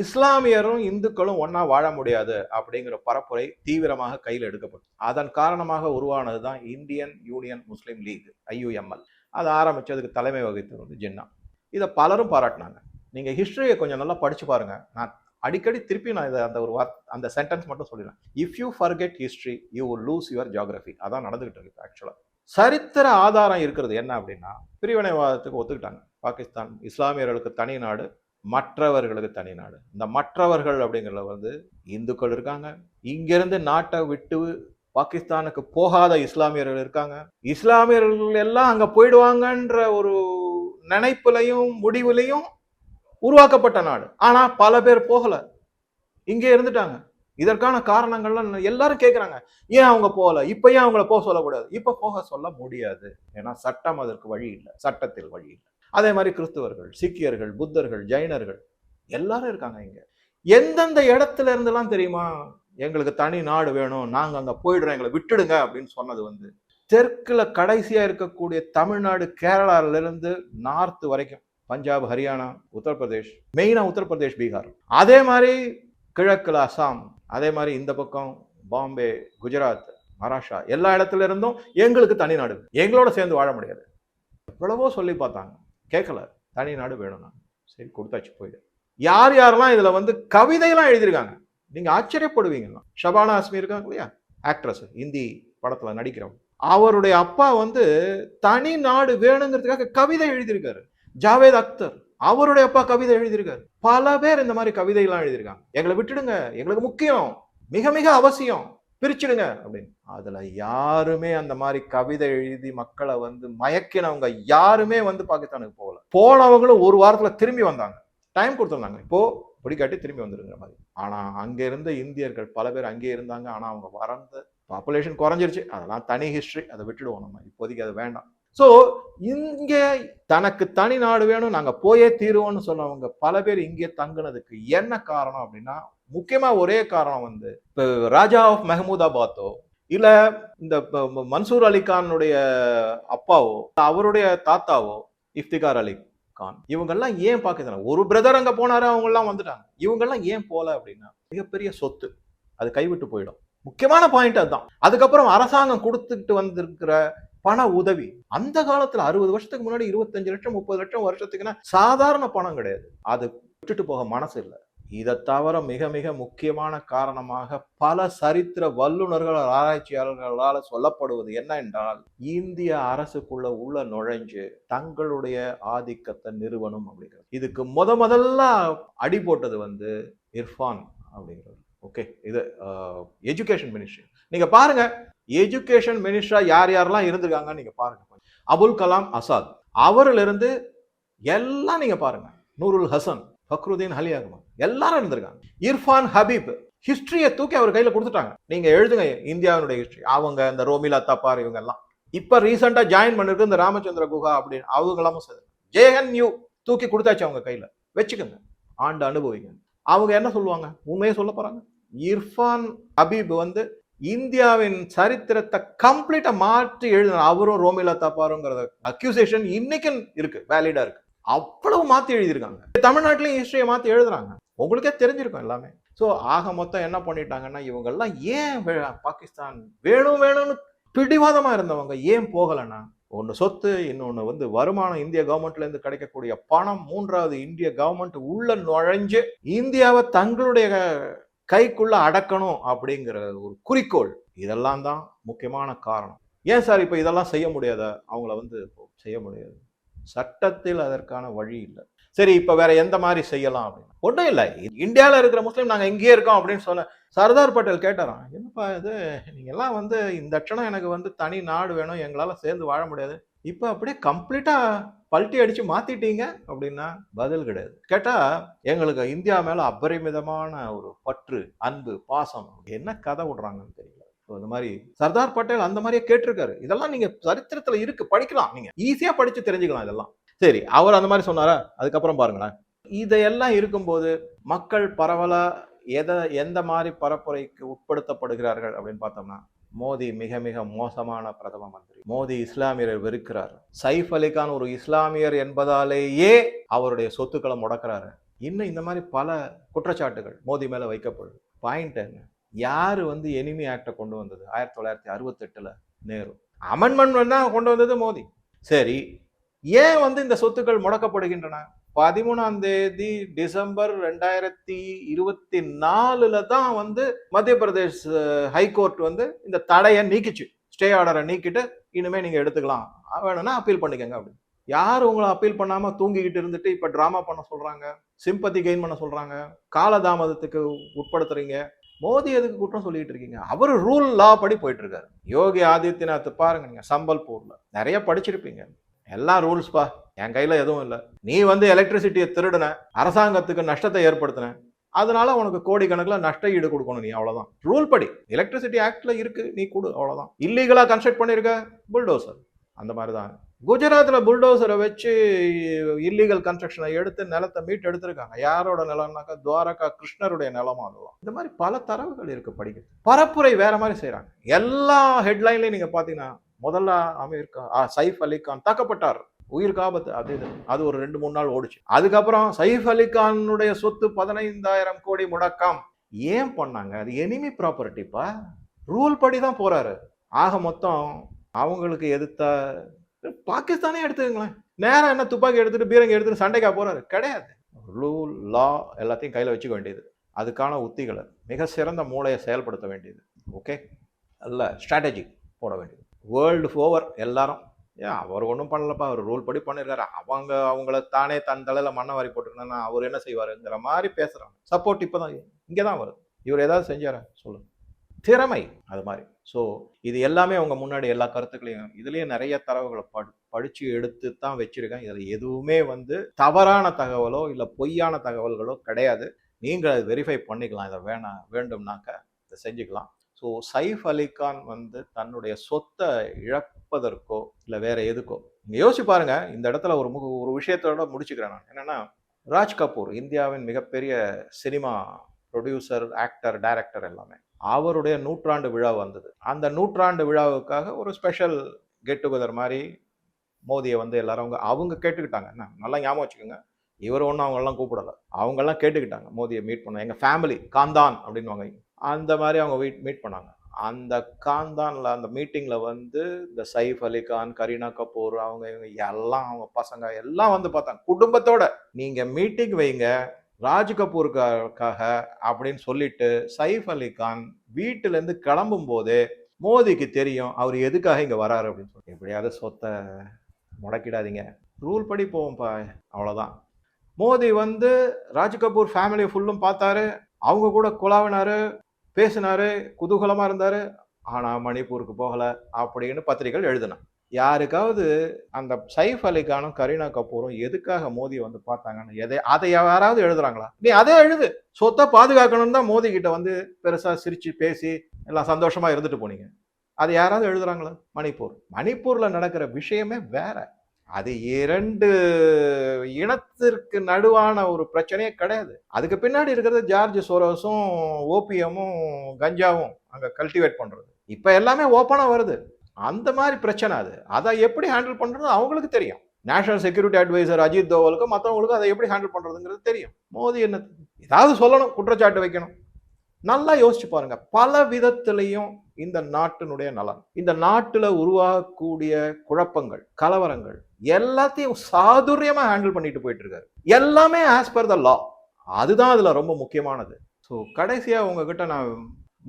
இஸ்லாமியரும் இந்துக்களும் ஒன்றா வாழ முடியாது அப்படிங்கிற பரப்புரை தீவிரமாக கையில் எடுக்கப்படும் அதன் காரணமாக உருவானது தான் Indian Union Muslim League IUML. அதை ஆரம்பித்ததுக்கு தலைமை வகித்தது வந்து ஜின்னா. இதை பலரும் பாராட்டினாங்க. நீங்கள் ஹிஸ்ட்ரியை கொஞ்சம் நல்லா படித்து பாருங்கள் நான் அடிக்கடி திருப்பி நான் இதை அந்த ஒரு வார்த் அந்த சென்டென்ஸ் மட்டும் சொல்லிடுறேன். If you forget history you will lose your geography அதான் நடந்துகிட்டு இருக்கு ஆக்சுவலாக சரித்திர ஆதாரம் இருக்கிறது என்ன அப்படின்னா பிரிவினைவாதத்துக்கு ஒத்துக்கிட்டாங்க. பாகிஸ்தான் இஸ்லாமியர்களுக்கு தனி நாடு மற்றவர்களுக்கு தனி நாடு. இந்த மற்றவர்கள் அப்படிங்கிறத வந்து இந்துக்கள் இருக்காங்க. இங்கிருந்து நாட்டை விட்டு பாகிஸ்தானுக்கு போகாத இஸ்லாமியர்கள் இருக்காங்க. இஸ்லாமியர்கள் எல்லாம் அங்க போயிடுவாங்கன்ற ஒரு நினைப்புலையும் முடிவுலையும் உருவாக்கப்பட்ட நாடு. ஆனா பல பேர் போகல. இங்கே இருந்துட்டாங்க. இதற்கான காரணங்கள்லாம் எல்லாரும் கேட்குறாங்க ஏன் அவங்க போகல? இப்ப ஏன் அவங்கள போக சொல்லக்கூடாது? இப்ப போக சொல்ல முடியாது. ஏன்னா சட்டம் அதற்கு வழி இல்லை. சட்டத்தில் வழி இல்லை. அதே மாதிரி கிறிஸ்துவர்கள் சீக்கியர்கள் புத்தர்கள் ஜைனர்கள் எல்லாரும் இருக்காங்க இங்கே. எந்தெந்த இடத்துல இருந்தெல்லாம் தெரியுமா? எங்களுக்கு தனி நாடு வேணும் நாங்கள் அங்கே போயிடுறோம் எங்களை விட்டுடுங்க அப்படின்னு சொன்னது வந்து தெற்கில் கடைசியாக இருக்கக்கூடிய தமிழ்நாடு கேரளாவிலிருந்து நார்த்து நார்த் வரைக்கும். பஞ்சாப் ஹரியானா உத்தரப்பிரதேஷ் மெயினாக உத்தரப்பிரதேஷ் பீகார். அதே மாதிரி கிழக்குல அசாம் அதே மாதிரி இந்த பக்கம் பாம்பே குஜராத் மகாராஷ்டிரா எல்லா இடத்துல இருந்தும் எங்களுக்கு தனி நாடு. எங்களோட சேர்ந்து வாழ முடியாது. எவ்வளவோ சொல்லி பார்த்தாங்க. கேட்கல. தனி நாடு வேணும்னா சரி கொடுத்தாச்சு போயிடு. யார் யாரெல்லாம் இதில் வந்து கவிதையெல்லாம் எழுதியிருக்காங்க? நீங்கள் ஆச்சரியப்படுவீங்க ஷபானா அஸ்மி இருக்காங்க இல்லையா? ஆக்ட்ரஸ் இந்தி படத்தில் நடிக்கிறவங்க. அவருடைய அப்பா வந்து தனி நாடு வேணுங்கிறதுக்காக கவிதை எழுதியிருக்காரு. ஜாவேத் அக்தர் அவருடைய அப்பா கவிதை எழுதியிருக்காரு. பல பேர் இந்த மாதிரி கவிதையெல்லாம் எழுதியிருக்காங்க. எங்களை விட்டுடுங்க. எங்களுக்கு முக்கியம். மிக மிக அவசியம். பிரிச்சிடுங்க அப்படின்னு. அதுல யாருமே அந்த மாதிரி கவிதை எழுதி மக்களை வந்து மயக்கினவங்க யாருமே வந்து பாகிஸ்தானுக்கு போகல. போனவங்களும் ஒரு வாரத்துல திரும்பி வந்தாங்க. டைம் கொடுத்துருந்தாங்க. இப்போ பிடிக்காட்டி திரும்பி வந்துருங்கிற மாதிரி. ஆனா அங்க இருந்த இந்தியர்கள் பல பேர் அங்கேயே இருந்தாங்க. ஆனா அவங்க வறந்த பாப்புலேஷன் குறைஞ்சிருச்சு. அதெல்லாம் தனி ஹிஸ்டரி அதை விட்டுடுவோம் நம்ம. இப்போதைக்கு அது வேண்டாம். ஸோ இங்கே தனக்கு தனி நாடு வேணும் நாங்கள் போயே தீருவோம்னு சொன்னவங்க பல பேர் இங்கே தங்குனதுக்கு என்ன காரணம் அப்படின்னா முக்கியமாக ஒரே காரணம் வந்து இப்போ ராஜா ஆஃப் மெஹமூதாபாத்தோ இல்லை இந்த மன்சூர் அலி கானுடைய அப்பாவோ அவருடைய தாத்தாவோ இஃப்திகார் அலி கான் இவங்கெல்லாம் ஏன் பாகிஸ்தான் ஒரு பிரதர் அங்கே போனாரு அவங்கெல்லாம் வந்துட்டாங்க. இவங்கெல்லாம் ஏன் போல அப்படின்னா மிகப்பெரிய சொத்து அது கைவிட்டு போயிடும். முக்கியமான பாயிண்ட் அதுதான். அதுக்கப்புறம் அரசாங்கம் கொடுத்துட்டு வந்திருக்கிற பண உதவி. அந்த காலத்துல அறுபது வருஷத்துக்கு முன்னாடி இருபத்தஞ்சு லட்சம் முப்பது லட்சம் வருஷத்துக்குன்னா சாதாரண பணம் கிடையாது. அது விட்டுட்டு போக மனசு இல்லை. இதை தவிர மிக மிக முக்கியமான காரணமாக பல சரித்திர வல்லுநர்கள் ஆராய்ச்சியாளர்களால் சொல்லப்படுவது என்ன என்றால் இந்திய அரசுக்குள்ள உள்ள நுழைஞ்சு தங்களுடைய ஆதிக்கத்தை நிறுவனம் அப்படிங்கிறது. இதுக்கு முத முதல்ல அடி போட்டது வந்து இர்ஃபான் அப்படிங்கிறது ஓகே இது எஜுகேஷன் மினிஸ்ட்ரி நீங்க பாருங்க எஜுகேஷன் மினிஸ்டராக யார் யாரெல்லாம் இருந்திருக்காங்கன்னு நீங்கள் பாருங்க அபுல் கலாம் அசாத். அவரிலிருந்து எல்லாம் நீங்கள் பாருங்க. நூருல் ஹசன் ஃபக்ருதீன் அலி அகமது எல்லாரும் இருந்திருக்காங்க. இர்ஃபான் ஹபீப் ஹிஸ்ட்ரியை தூக்கி அவர் கையில் கொடுத்துட்டாங்க. நீங்கள் எழுதுங்க இந்தியாவினுடைய ஹிஸ்ட்ரி அவங்க இந்த ரோமிலா தப்பார் இவங்க எல்லாம். இப்போ ரீசெண்டாக ஜாயின் பண்ணிருக்கு இந்த ராமச்சந்திர குஹா அப்படின்னு அவங்களாமும் சரி. ஜேஎன் யூ தூக்கி கொடுத்தாச்சு அவங்க கையில். வச்சுக்கோங்க. ஆண்டு அனுபவிங்க. அவங்க என்ன சொல்லுவாங்க? உண்மையை சொல்ல போகிறாங்க இர்ஃபான் ஹபீப் வந்து இந்தியாவின் சரித்திரத்தை கம்ப்ளீட்டா மாற்றி எழுதின அவரும் ரோமிலா தப்பாருங்கிறத அக்யூசேஷன் இன்னைக்கும் இருக்கு வேலிடா இருக்கு. அவ்வளவு மாத்தி எழுதியிருக்காங்க. தமிழ்நாட்டிலையும் ஹிஸ்டரியை மாத்தி எழுதுறாங்க. உங்களுக்கே தெரிஞ்சிருக்கும் எல்லாமே. ஸோ ஆக மொத்தம் என்ன பண்ணிட்டாங்கன்னா இவங்கெல்லாம் ஏன் பாகிஸ்தான் வேணும் வேணும்னு பிடிவாதமா இருந்தவங்க ஏன் போகலைன்னா ஒன்று சொத்து இன்னொன்று வந்து வருமானம் இந்திய கவர்மெண்ட்லேருந்து கிடைக்கக்கூடிய பணம் மூன்றாவது இந்திய கவர்மெண்ட் உள்ள நுழைஞ்சு இந்தியாவை தங்களுடைய கைக்குள்ள அடக்கணும் அப்படிங்கிற ஒரு குறிக்கோள் இதெல்லாம் தான் முக்கியமான காரணம். ஏன் சார் இப்போ இதெல்லாம் செய்ய முடியாத? அவங்கள வந்து செய்ய முடியாது. சட்டத்தில் அதற்கான வழி இல்லை. சரி இப்போ வேற எந்த மாதிரி செய்யலாம் அப்படின்னு? ஒன்றும் இல்லை. இந்தியாவில் இருக்கிற முஸ்லீம் நாங்கள் இங்கேயே இருக்கோம் அப்படின்னு சொன்ன சர்தார் பட்டேல் கேட்டாராம் என்னப்பா இது? எல்லாம் வந்து இந்த க்ஷணம் எனக்கு வந்து தனி நாடு வேணும். எங்களால் சேர்ந்து வாழ முடியாது. இப்போ அப்படியே கம்ப்ளீட்டாக பல்ட்டி அடித்து மாற்றிட்டீங்க அப்படின்னா பதில் கிடையாது. கேட்டால் எங்களுக்கு இந்தியா மேலே அபரிமிதமான ஒரு பற்று அன்பு பாசம் என்ன கதை விடுறாங்கன்னு தெரியல. ஸோ இந்த மாதிரி சர்தார் பட்டேல் அந்த மாதிரியே கேட்டிருக்காரு. இதெல்லாம் நீங்க சரித்திரத்துல இருக்கு படிக்கலாம். நீங்க ஈஸியா படிச்சு தெரிஞ்சுக்கலாம் இதெல்லாம். சரி அவர் அந்த மாதிரி சொன்னாரா? அதுக்கப்புறம் பாருங்களேன். இதையெல்லாம் இருக்கும்போது மக்கள் பரவலா எதை எந்த மாதிரி பரப்புரைக்கு உட்படுத்தப்படுகிறார்கள் அப்படின்னு பார்த்தோம்னா மோடி மிக மிக மோசமான பிரதம மந்திரி. மோடி இஸ்லாமியரை வெறுக்கிறார். சைஃப் அலிகான் ஒரு இஸ்லாமியர் என்பதாலேயே அவருடைய சொத்துக்களை முடக்கிறாரு. இன்னும் இந்த மாதிரி பல குற்றச்சாட்டுகள் மோடி மேலே வைக்கப்படும். பாயிண்ட் என்ன? யார் வந்து எனிமி ஆக்டை கொண்டு வந்தது? ஆயிரத்தி தொள்ளாயிரத்தி அறுபத்தெட்டில் நேரு. அமெண்ட்மெண்ட் தான் கொண்டு வந்தது மோடி சரி ஏன் வந்து இந்த சொத்துக்கள் முடக்கப்படுகின்றன? பதிமூணாம் தேதி டிசம்பர் ரெண்டாயிரத்தி இருபத்தி நாலுல தான் வந்து மத்திய பிரதேஷ் ஹைகோர்ட் வந்து இந்த தடையை நீக்கிச்சு. ஸ்டே ஆர்டரை நீக்கிட்டு இனிமே நீங்க எடுத்துக்கலாம். வேணும்னா அப்பீல் பண்ணிக்கங்க அப்படின்னு. யார் உங்களை அப்பீல் பண்ணாம தூங்கிக்கிட்டு இருந்துட்டு இப்ப டிராமா பண்ண சொல்றாங்க? சிம்பத்தி கெயின் பண்ண சொல்றாங்க? காலதாமதத்துக்கு உட்படுத்துறீங்க? மோதி எதுக்கு குற்றம் சொல்லிட்டு இருக்கீங்க? அவர் ரூல் லா படி போயிட்டு இருக்காரு. யோகி ஆதித்யநாத் பாருங்க நீங்க சம்பல்பூர்ல. நிறைய படிச்சிருப்பீங்க. எல்லாம் ரூல்ஸ்ப்பா என் கையில் எதுவும் இல்லை. நீ வந்து எலக்ட்ரிசிட்டியை திருடின அரசாங்கத்துக்கு நஷ்டத்தை ஏற்படுத்தின அதனால உனக்கு கோடிக்கணக்கில் நஷ்ட ஈடு கொடுக்கணும் நீ அவ்வளோதான் ரூல் படி. எலக்ட்ரிசிட்டி ஆக்டில் இருக்கு நீ கொடு அவ்வளோதான் இல்லீகலாக கன்ஸ்ட்ரக்ட் பண்ணியிருக்க புல்டோசர் அந்த மாதிரி தான் குஜராத்தில் புல்டோசரை வச்சு இல்லீகல் கன்ஸ்ட்ரக்ஷனை எடுத்து நிலத்தை மீட்டு எடுத்திருக்காங்க. யாரோட நிலம்னாக்கா துவாரகா கிருஷ்ணருடைய நிலமா அதுவும் இந்த மாதிரி பல தரவுகள் இருக்கு படிக்கிறது பரப்புரை வேற மாதிரி செய்கிறாங்க எல்லா ஹெட்லைன்லையும் நீங்கள் பார்த்தீங்கன்னா முதல்ல அமீர்கா ஆ, சைஃப் அலி கான் தாக்கப்பட்டார். உயிருக்கு ஆபத்து அது இது. அது ஒரு ரெண்டு மூணு நாள் ஓடிச்சு. அதுக்கப்புறம் சைஃப் அலி கானுடைய சொத்து பதினைந்தாயிரம் கோடி முடக்கம். ஏன் பண்ணாங்க? அது எனிமி ப்ராப்பர்ட்டிப்பா ரூல் படி தான் போறாரு. ஆக மொத்தம் அவங்களுக்கு எதிர்த்த பாகிஸ்தானே எடுத்துக்கங்களேன். நேரம் என்ன துப்பாக்கி எடுத்துட்டு பீரங்கி எடுத்துட்டு சண்டைக்கா போறாரு? கிடையாது. ரூல் லா எல்லாத்தையும் கையில் வச்சுக்க வேண்டியது. அதுக்கான உத்திகளை மிக சிறந்த மூளையை செயல்படுத்த வேண்டியது. ஓகே அல்ல ஸ்ட்ராட்டஜி போட வேண்டியது. வேர்ல்டு ஓவர் எல்லாரும். ஏன் அவர் ஒன்றும் பண்ணலப்பா அவர் ரூல் படி பண்ணிருக்காரு. அவங்க அவங்கள தானே தன் தலையில் மண்ணை வாரி போட்டுக்கணும்னா அவர் என்ன செய்வாருங்கிற மாதிரி பேசுகிறாங்க சப்போர்ட் இப்போ தான் இங்கே தான் வருது. இவர் ஏதாவது செஞ்சாரா? சொல்லுங்க. திறமை அது மாதிரி. ஸோ இது எல்லாமே அவங்க முன்னாடி எல்லா கருத்துக்களையும் இதுலேயும் நிறைய தரவுகளை படு படித்து எடுத்து தான் வச்சுருக்கேன். இதில் எதுவுமே வந்து தவறான தகவலோ இல்லை பொய்யான தகவல்களோ கிடையாது. நீங்கள் அதை வெரிஃபை பண்ணிக்கலாம். இதை வேணாம் வேண்டும்னாக்க இதை செஞ்சுக்கலாம். ஸோ சைஃப் அலிகான் வந்து தன்னுடைய சொத்தை இழப்பதற்கோ இல்லை வேற எதுக்கோ நீங்கள் யோசிச்சு பாருங்க இந்த இடத்துல ஒரு முக ஒரு விஷயத்தோட முடிச்சுக்கிறேன் நான். என்னன்னா ராஜ் கபூர் இந்தியாவின் மிகப்பெரிய சினிமா ப்ரொடியூசர் ஆக்டர் டைரக்டர் எல்லாமே அவருடைய நூற்றாண்டு விழா வந்தது. அந்த நூற்றாண்டு விழாவுக்காக ஒரு ஸ்பெஷல் கெட் டுகெதர் மாதிரி மோதியை வந்து எல்லாரும் அவங்க அவங்க கேட்டுக்கிட்டாங்க. என்ன நல்லா ஞாபகம் வச்சுக்கோங்க இவர் ஒன்றும் அவங்கெல்லாம் கூப்பிடலை. அவங்கெல்லாம் கேட்டுக்கிட்டாங்க மோதியை மீட் பண்ண எங்கள் ஃபேமிலி காந்தான் அப்படின்வாங்க அந்த மாதிரி அவங்க வீட் மீட் பண்ணாங்க. அந்த காந்தான்ல அந்த மீட்டிங்கில் வந்து இந்த சைஃப் அலி கான் கரீனா கபூர் அவங்க இவங்க எல்லாம் அவங்க பசங்க எல்லாம் வந்து பார்த்தாங்க. குடும்பத்தோட நீங்கள் மீட்டிங் வைங்க ராஜ் கபூருக்காக அப்படின்னு சொல்லிட்டு சைஃப் அலி கான் வீட்டிலேருந்து கிளம்பும் போதே மோதிக்கு தெரியும் அவர் எதுக்காக இங்கே வராரு? அப்படின்னு சொல்லி. எப்படியாவது சொத்தை முடக்கிடாதீங்க. ரூல் படி போவோம்ப்பா அவ்வளோதான் மோதி வந்து ராஜ் கபூர் ஃபேமிலியை ஃபுல்லும் பார்த்தாரு. அவங்க கூட குழாவினாரு. பேசினாரு குதூகலமாக இருந்தார். ஆனால் மணிப்பூருக்கு போகலை அப்படின்னு பத்திரிகைகள் எழுதினான் யாருக்காவது அந்த சைஃப் அலிகானும் கரீனா கபூரும் எதுக்காக மோதி வந்து பார்த்தாங்கன்னு எதை அதை யாராவது எழுதுறாங்களா? நீ அதே எழுது. சொத்தை பாதுகாக்கணும்னு தான் மோதி கிட்ட வந்து பெருசாக சிரிச்சு பேசி எல்லாம் சந்தோஷமா இருந்துட்டு போனீங்க. அதை யாராவது எழுதுறாங்களா? மணிப்பூர். மணிப்பூரில் நடக்கிற விஷயமே வேற. அது இரண்டு இனத்திற்கு நடுவான ஒரு பிரச்சனையே கிடையாது. அதுக்கு பின்னாடி இருக்கிறது ஜார்ஜ் சோரோஸும் ஓபியமும் கஞ்சாவும் அங்கே கல்டிவேட் பண்ணுறது இப்போ எல்லாமே ஓப்பனாக வருது. அந்த மாதிரி பிரச்சனை அது. அதை எப்படி ஹேண்டில் பண்ணுறது அவங்களுக்கு தெரியும். நேஷனல் செக்யூரிட்டி அட்வைசர் அஜித் தோவலுக்கும் மற்றவங்களுக்கும் அதை எப்படி ஹேண்டில் பண்ணுறதுங்கிறது தெரியும். மோதி என்ன ஏதாவது சொல்லணும் குற்றச்சாட்டு வைக்கணும். நல்லா யோசிச்சு பாருங்க. பல விதத்திலையும் இந்த நாட்டினுடைய நலன் இந்த நாட்டில் உருவாகக்கூடிய குழப்பங்கள் கலவரங்கள் எல்லாத்தையும் சாதுரியமாக ஹேண்டில் பண்ணிட்டு போயிட்டு இருக்காரு எல்லாமே ஆஸ் பர் த லா அதுதான் அதில் ரொம்ப முக்கியமானது. ஸோ கடைசியாக உங்ககிட்ட நான்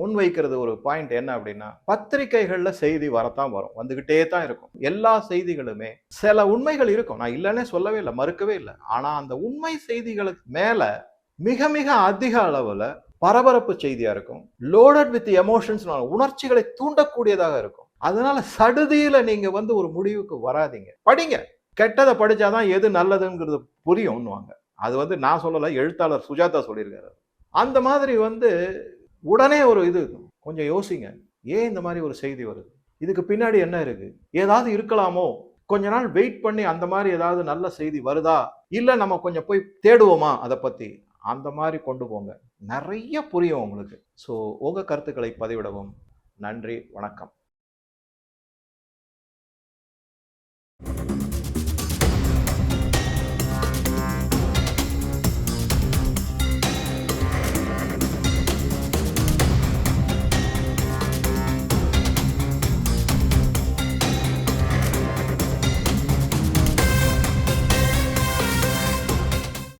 முன்வைக்கிறது ஒரு பாயிண்ட் என்ன அப்படின்னா பத்திரிகைகளில் செய்தி வரத்தான் வரும். வந்துக்கிட்டே தான் இருக்கும். எல்லா செய்திகளுமே சில உண்மைகள் இருக்கும். நான் இல்லைன்னே சொல்லவே இல்லை மறுக்கவே இல்லை. ஆனால் அந்த உண்மை செய்திகளுக்கு மேலே மிக மிக அதிக அளவில் பரபரப்பு செய்தியாக இருக்கும். லோடட் வித் எமோஷன்ஸ் உணர்ச்சிகளை தூண்டக்கூடியதாக இருக்கும். அதனால சடுதியில நீங்க வந்து ஒரு முடிவுக்கு வராதீங்க. படிங்க. கெட்டதை படிச்சாதான் எது நல்லதுங்கிறது புரியும்னுவாங்க. அது வந்து நான் சொல்லல எழுத்தாளர் சுஜாதா சொல்லியிருக்காரு. அந்த மாதிரி வந்து உடனே ஒரு இது கொஞ்சம் யோசிங்க. ஏன் இந்த மாதிரி ஒரு செய்தி வருது? இதுக்கு பின்னாடி என்ன இருக்கு? ஏதாவது இருக்கலாமோ? கொஞ்ச நாள் வெயிட் பண்ணி அந்த மாதிரி ஏதாவது நல்ல செய்தி வருதா? இல்லை நம்ம கொஞ்சம் போய் தேடுவோமா அதை பத்தி? அந்த மாதிரி கொண்டு போங்க. நிறைய புரியும் உங்களுக்கு. ஸோ உங்க கருத்துக்களை பதிவிடவும். நன்றி. வணக்கம்.